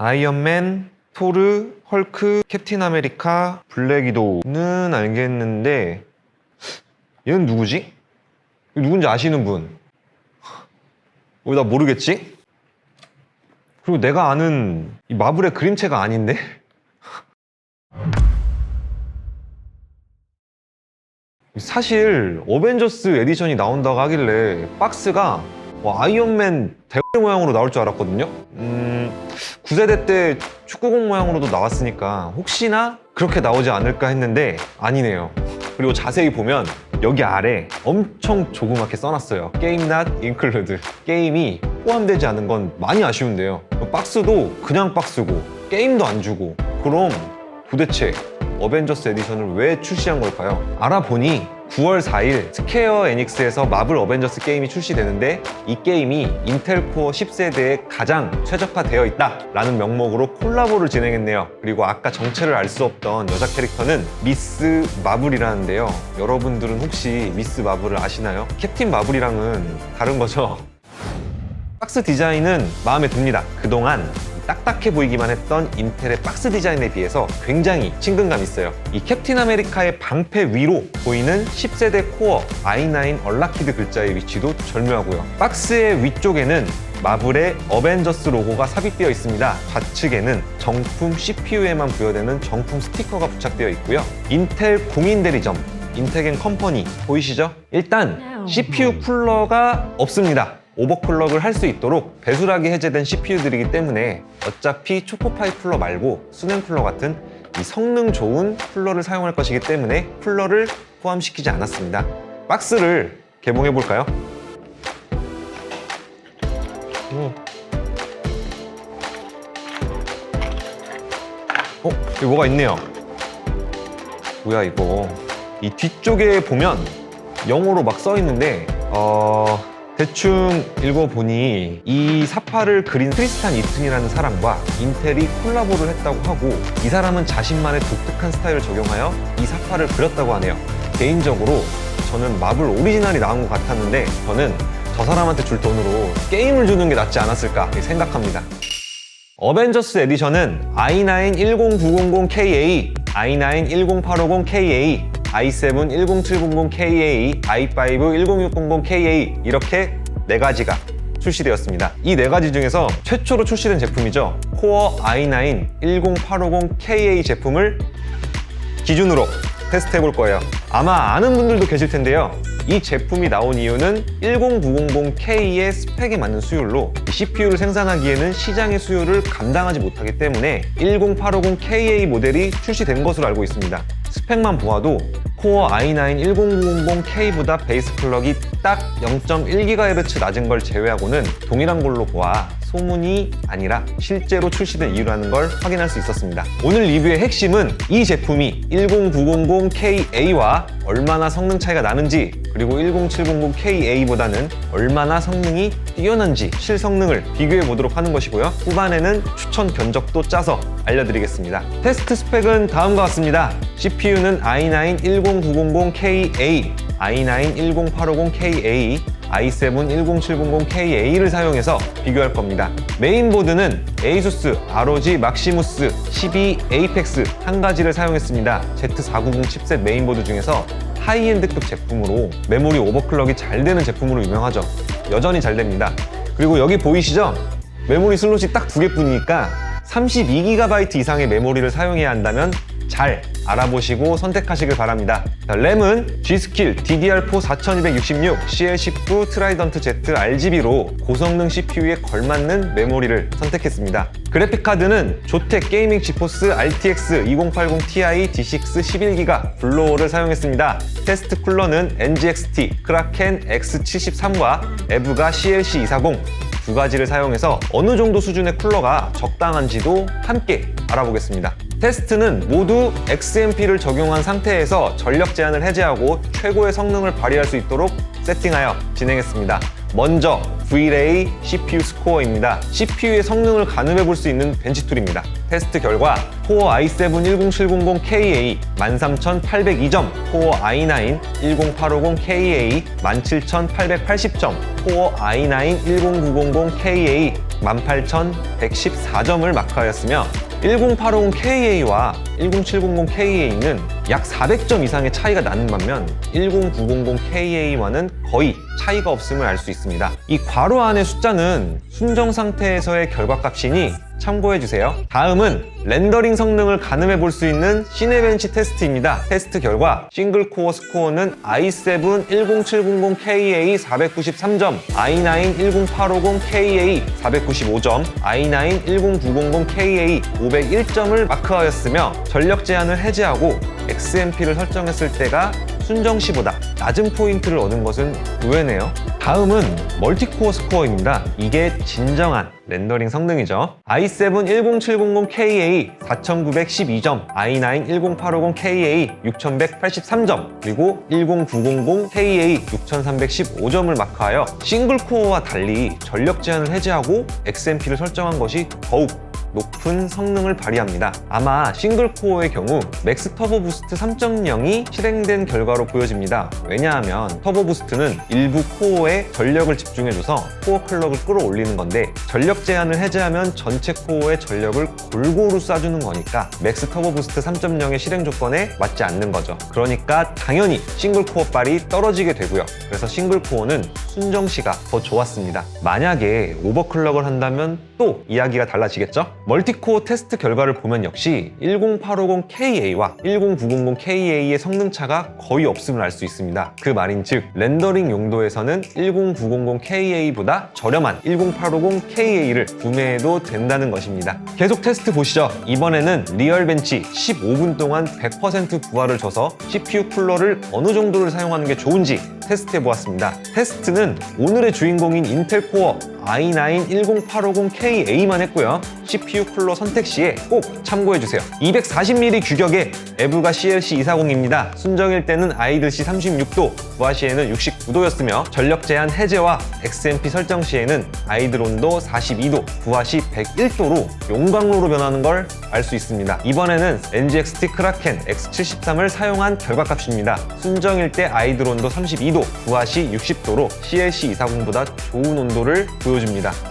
아이언맨, 토르, 헐크, 캡틴 아메리카, 블랙 위도우는 알겠는데 얘는 누구지? 누군지 아시는 분? 왜 나 모르겠지? 그리고 내가 아는 이 마블의 그림체가 아닌데? 사실 어벤져스 에디션이 나온다고 하길래 박스가 뭐 아이언맨 대 모양으로 나올 줄 알았거든요. 음, 9세대 때 축구공 모양으로도 나왔으니까 혹시나 그렇게 나오지 않을까 했는데 아니네요. 그리고 자세히 보면 여기 아래 엄청 조그맣게 써놨어요. 게임 not include. 게임이 포함되지 않은 건 많이 아쉬운데요. 박스도 그냥 박스고 게임도 안 주고 그럼 도대체 어벤져스 에디션을 왜 출시한 걸까요? 알아보니 9월 4일 스퀘어 에닉스에서 마블 어벤져스 게임이 출시되는데 이 게임이 인텔 코어 10세대에 가장 최적화되어 있다 라는 명목으로 콜라보를 진행했네요. 그리고 아까 정체를 알 수 없던 여자 캐릭터는 미스 마블이라는데요. 여러분들은 혹시 미스 마블을 아시나요? 캡틴 마블이랑은 다른 거죠? 박스 디자인은 마음에 듭니다. 그동안 딱딱해 보이기만 했던 인텔의 박스 디자인에 비해서 굉장히 친근감 있어요. 이 캡틴 아메리카의 방패 위로 보이는 10세대 코어 i9 얼라키드 글자의 위치도 절묘하고요. 박스의 위쪽에는 마블의 어벤져스 로고가 삽입되어 있습니다. 좌측에는 정품 CPU에만 부여되는 정품 스티커가 부착되어 있고요. 인텔 공인 대리점 인텍앤 컴퍼니 보이시죠? 일단 CPU 쿨러가 없습니다. 오버클럭을 할 수 있도록 배수락이 해제된 CPU들이기 때문에 어차피 초코파이 쿨러 말고 수냉 쿨러 같은 이 성능 좋은 쿨러를 사용할 것이기 때문에 쿨러를 포함시키지 않았습니다. 박스를 개봉해 볼까요? 오. 어, 여기 뭐가 있네요. 뭐야 이거? 이 뒤쪽에 보면 영어로 막 써 있는데 어 대충 읽어보니 이 사파를 그린 크리스탄 이튼이라는 사람과 인텔이 콜라보를 했다고 하고 이 사람은 자신만의 독특한 스타일을 적용하여 이 사파를 그렸다고 하네요. 개인적으로 저는 마블 오리지널이 나온 것 같았는데 저는 저 사람한테 줄 돈으로 게임을 주는 게 낫지 않았을까 생각합니다. 어벤져스 에디션은 i9 10900KA, i9 10850KA, i7 10700KA, i5 10600KA 이렇게 네 가지가 출시되었습니다. 이 네 가지 중에서 최초로 출시된 제품이죠. 코어 i9 10850KA 제품을 기준으로 테스트 해 볼 거예요. 아마 아는 분들도 계실 텐데요. 이 제품이 나온 이유는 10900K의 스펙에 맞는 수율로 CPU를 생산하기에는 시장의 수요를 감당하지 못하기 때문에 10850KA 모델이 출시된 것으로 알고 있습니다. 스펙만 보아도 코어 i9 10900K보다 베이스 클럭이 딱 0.1GHz 낮은 걸 제외하고는 동일한 걸로 보아 소문이 아니라 실제로 출시된 이유라는 걸 확인할 수 있었습니다. 오늘 리뷰의 핵심은 이 제품이 10900KA와 얼마나 성능 차이가 나는지 그리고 10700KA보다는 얼마나 성능이 뛰어난지 실성능을 비교해 보도록 하는 것이고요. 후반에는 추천 견적도 짜서 알려드리겠습니다. 테스트 스펙은 다음과 같습니다. CPU는 i9 10900KA, i9 10850KA, i7 10700KA를 사용해서 비교할 겁니다. 메인보드는 ASUS ROG 마ximus 12 Apex 한 가지를 사용했습니다. Z490 칩셋 메인보드 중에서 하이엔드급 제품으로 메모리 오버클럭이 잘 되는 제품으로 유명하죠. 여전히 잘 됩니다. 그리고 여기 보이시죠? 메모리 슬롯이 딱 두 개뿐이니까 32GB 이상의 메모리를 사용해야 한다면 잘 알아보시고 선택하시길 바랍니다. 자, 램은 G스킬 DDR4 4266, CL19 트라이던트 Z RGB로 고성능 CPU에 걸맞는 메모리를 선택했습니다. 그래픽 카드는 조텍 게이밍 지포스 RTX 2080 Ti D6 11기가 블로어를 사용했습니다. 테스트 쿨러는 NGXT 크라켄 X73과 에브가 CLC 240 두 가지를 사용해서 어느 정도 수준의 쿨러가 적당한지도 함께 알아보겠습니다. 테스트는 모두 XMP를 적용한 상태에서 전력 제한을 해제하고 최고의 성능을 발휘할 수 있도록 세팅하여 진행했습니다. 먼저 VLA CPU 스코어입니다. CPU의 성능을 가늠해 볼 수 있는 벤치 툴입니다. 테스트 결과 코어 i7 10700KA 13802점, 코어 i9 10850KA 17880점, 코어 i9 10900KA 18,114점을 마크하였으며 10850KA와 10700KA는 약 400점 이상의 차이가 나는 반면 10900KA와는 거의 차이가 없음을 알 수 있습니다. 이 괄호 안의 숫자는 순정 상태에서의 결과값이니 참고해 주세요. 다음은 렌더링 성능을 가늠해 볼 수 있는 시네벤치 테스트입니다. 테스트 결과 싱글 코어 스코어는 i7 10700KA 493점, i9 10850KA 495점, i9 10900KA 501점을 마크하였으며 전력 제한을 해제하고 XMP를 설정했을 때가 순정 시보다 낮은 포인트를 얻은 것은 의외네요. 다음은 멀티코어 스코어입니다. 이게 진정한 렌더링 성능이죠. i7 10700KA 4912점, i9 10850KA 6183점, 그리고 10900KA 6315점을 마크하여 싱글 코어와 달리 전력 제한을 해제하고 XMP를 설정한 것이 더욱 높은 성능을 발휘합니다. 아마 싱글코어의 경우 맥스 터보 부스트 3.0이 실행된 결과로 보여집니다. 왜냐하면 터보 부스트는 일부 코어에 전력을 집중해줘서 코어 클럭을 끌어올리는 건데 전력 제한을 해제하면 전체 코어의 전력을 골고루 쏴주는 거니까 맥스 터보 부스트 3.0의 실행 조건에 맞지 않는 거죠. 그러니까 당연히 싱글코어 빨이 떨어지게 되고요. 그래서 싱글코어는 순정시가 더 좋았습니다. 만약에 오버클럭을 한다면 또 이야기가 달라지겠죠? 멀티코어 테스트 결과를 보면 역시 10850KA와 10900KA의 성능차가 거의 없음을 알 수 있습니다. 그 말인 즉 렌더링 용도에서는 10900KA보다 저렴한 10850KA를 구매해도 된다는 것입니다. 계속 테스트 보시죠. 이번에는 리얼벤치 15분 동안 100% 부하를 줘서 CPU 쿨러를 어느 정도를 사용하는 게 좋은지 테스트해 보았습니다. 테스트는 오늘의 주인공인 인텔 코어 i9 10850KA만 했고요. CPU 쿨러 선택 시에 꼭 참고해 주세요. 240mm 규격의 에브가 CLC 240입니다. 순정일 때는 아이들시 36도, 부하 시에는 69도였으며 전력 제한 해제와 XMP 설정 시에는 아이들 온도 42도, 부하 시 101도로 용광로로 변하는 걸 알 수 있습니다. 이번에는 NGXT 크라켄 X73을 사용한 결과값입니다. 순정일 때 아이들 온도 32도, 부하 시 60도로 CLC 240보다 좋은 온도를 보여줍니다.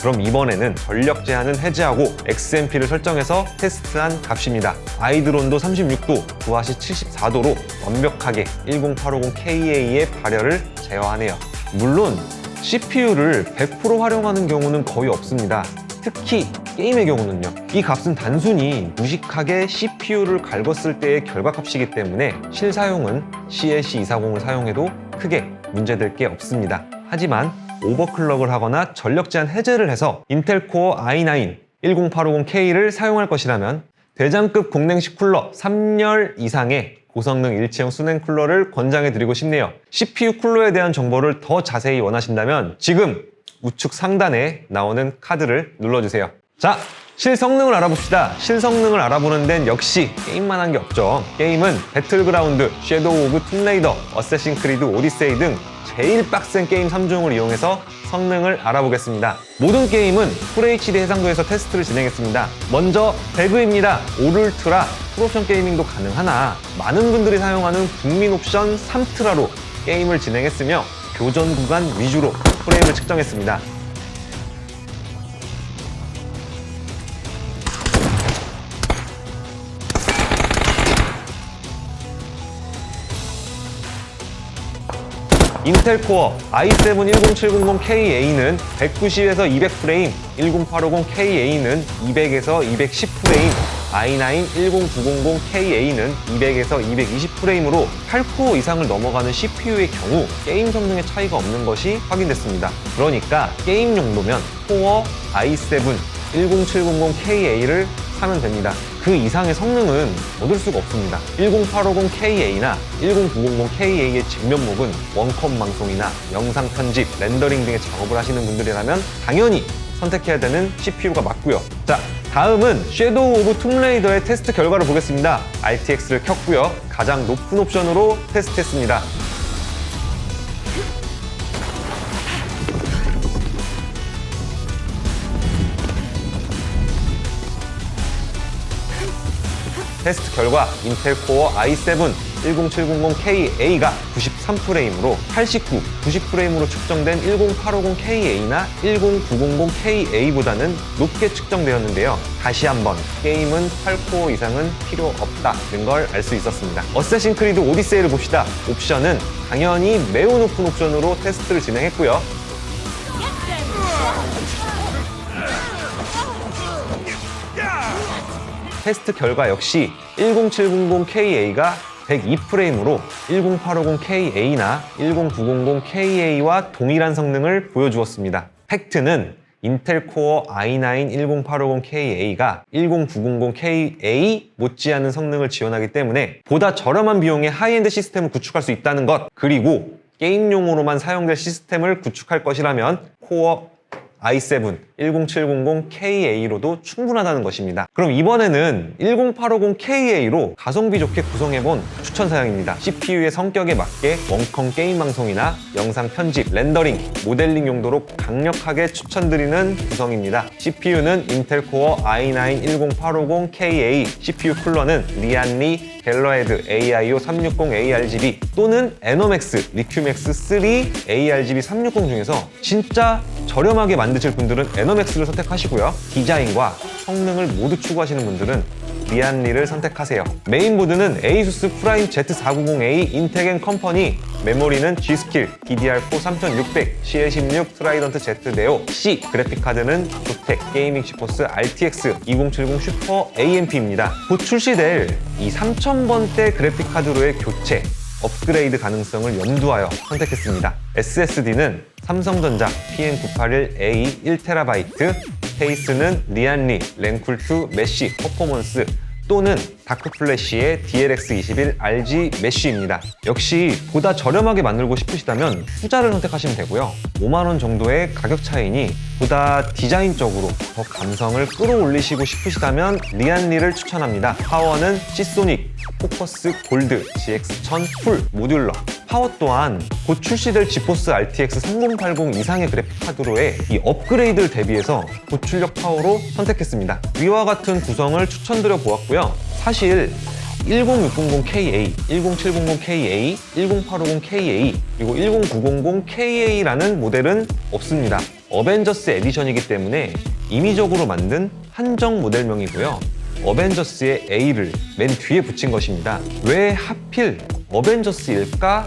그럼 이번에는 전력 제한은 해제하고 XMP를 설정해서 테스트한 값입니다. 아이들 온도 36도, 부하 시 74도로 완벽하게 10850KA의 발열을 제어하네요. 물론 CPU를 100% 활용하는 경우는 거의 없습니다. 특히 게임의 경우는요. 이 값은 단순히 무식하게 CPU를 갈궜을 때의 결과값이기 때문에 실사용은 CLC 240을 사용해도 크게 문제될 게 없습니다. 하지만 오버클럭을 하거나 전력 제한 해제를 해서 인텔 코어 i9 10850K를 사용할 것이라면 대장급 공냉식 쿨러 3열 이상의 고성능 일체형 수냉 쿨러를 권장해 드리고 싶네요. CPU 쿨러에 대한 정보를 더 자세히 원하신다면 지금 우측 상단에 나오는 카드를 눌러주세요. 자, 실성능을 알아봅시다. 실성능을 알아보는 데는 역시 게임만 한 게 없죠. 게임은 배틀그라운드, 섀도우 오브 툼레이더, 어쌔신 크리드 오디세이 등 제일 빡센 게임 3종을 이용해서 성능을 알아보겠습니다. 모든 게임은 FHD 해상도에서 테스트를 진행했습니다. 먼저 배그입니다. 오를트라, 풀옵션 게이밍도 가능하나 많은 분들이 사용하는 국민 옵션 3트라로 게임을 진행했으며 교전 구간 위주로 프레임을 측정했습니다. 인텔 코어 i7 10700KA는 190에서 200프레임, 10850KA는 200에서 210프레임, i9 10900KA는 200에서 220프레임으로 8코어 이상을 넘어가는 CPU의 경우 게임 성능의 차이가 없는 것이 확인됐습니다. 그러니까 게임 용도면 코어 i7 10700KA를 사면 됩니다. 그 이상의 성능은 얻을 수가 없습니다. 10850KA나 10900KA의 뒷면목은 원컴 방송이나 영상 편집, 렌더링 등의 작업을 하시는 분들이라면 당연히 선택해야 되는 CPU가 맞고요. 자, 다음은 섀도우 오브 툼레이더의 테스트 결과를 보겠습니다. RTX를 켰고요. 가장 높은 옵션으로 테스트했습니다. 테스트 결과 인텔 코어 i7 10700KA가 93프레임으로 89, 90프레임으로 측정된 10850KA나 10900KA보다는 높게 측정되었는데요. 다시 한번 게임은 8코어 이상은 필요 없다는 걸 알 수 있었습니다. 어쌔신 크리드 오디세이를 봅시다. 옵션은 당연히 매우 높은 옵션으로 테스트를 진행했고요. 테스트 결과 역시 10700KA가 102프레임으로 10850KA나 10900KA와 동일한 성능을 보여주었습니다. 팩트는 인텔 코어 i9 10850KA가 10900KA 못지않은 성능을 지원하기 때문에 보다 저렴한 비용에 하이엔드 시스템을 구축할 수 있다는 것 그리고 게임용으로만 사용될 시스템을 구축할 것이라면 코어 i7 10700KA로도 충분하다는 것입니다. 그럼 이번에는 10850KA로 가성비 좋게 구성해본 추천 사양입니다. CPU의 성격에 맞게 원컴 게임 방송이나 영상 편집, 렌더링, 모델링 용도로 강력하게 추천드리는 구성입니다. CPU는 인텔 코어 i9 10850KA, CPU 쿨러는 리안리 갤러헤드 AIO 360 ARGB 또는 에너맥스 리큐맥스 3 ARGB 360 중에서 진짜 저렴하게 만드실 분들은 에너맥스를 선택하시고요. 디자인과 성능을 모두 추구하시는 분들은 리안리를 선택하세요. 메인보드는 ASUS 프라임 Z490A 인텍 컴퍼니 메모리는 G스킬 DDR4 3600 CL16 트라이던트 Z 네오 C 그래픽카드는 조텍 게이밍 시포스 RTX 2070 슈퍼 AMP입니다. 곧 출시될 이 3000번대 그래픽카드로의 교체 업그레이드 가능성을 염두하여 선택했습니다. SSD는 삼성전자 PM981A 1TB, 케이스는 리안리 랭쿨2 메쉬 퍼포먼스 또는 다크플래시의 DLX21 RG 메쉬입니다. 역시 보다 저렴하게 만들고 싶으시다면 후자를 선택하시면 되고요. 5만원 정도의 가격 차이니 보다 디자인적으로 더 감성을 끌어올리시고 싶으시다면 리안리를 추천합니다. 파워는 시소닉, 포커스 골드, GX1000 풀, 모듈러 파워 또한 곧 출시될 지포스 RTX 3080 이상의 그래픽 카드로의 이 업그레이드를 대비해서 고출력 파워로 선택했습니다. 위와 같은 구성을 추천드려 보았고요. 사실 10600KA, 10700KA, 10850KA, 그리고 10900KA라는 모델은 없습니다. 어벤져스 에디션이기 때문에 임의적으로 만든 한정 모델명이고요. 어벤져스의 A를 맨 뒤에 붙인 것입니다. 왜 하필 어벤져스일까?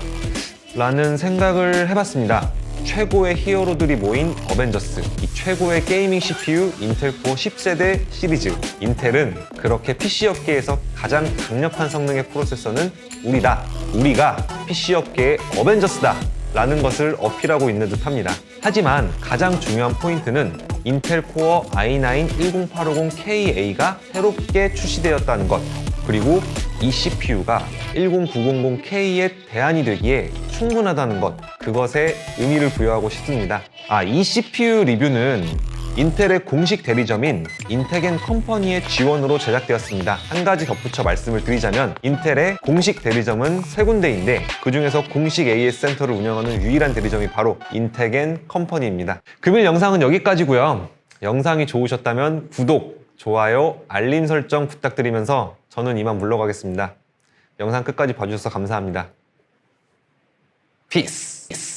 라는 생각을 해봤습니다. 최고의 히어로들이 모인 어벤져스, 이 최고의 게이밍 CPU 인텔 코어 10세대 시리즈. 인텔은 그렇게 PC 업계에서 가장 강력한 성능의 프로세서는 우리다. 우리가 PC 업계의 어벤져스다. 라는 것을 어필하고 있는 듯 합니다. 하지만 가장 중요한 포인트는 인텔 코어 i9 10850KA가 새롭게 출시되었다는 것. 그리고 이 CPU가 10900K의 대안이 되기에 충분하다는 것. 그것에 의미를 부여하고 싶습니다. 아, 이 CPU 리뷰는 인텔의 공식 대리점인 인텍앤 컴퍼니의 지원으로 제작되었습니다. 한 가지 덧붙여 말씀을 드리자면 인텔의 공식 대리점은 세 군데인데 그 중에서 공식 AS 센터를 운영하는 유일한 대리점이 바로 인텍앤 컴퍼니입니다. 금일 영상은 여기까지고요. 영상이 좋으셨다면 구독, 좋아요, 알림 설정 부탁드리면서 저는 이만 물러가겠습니다. 영상 끝까지 봐주셔서 감사합니다. 피스!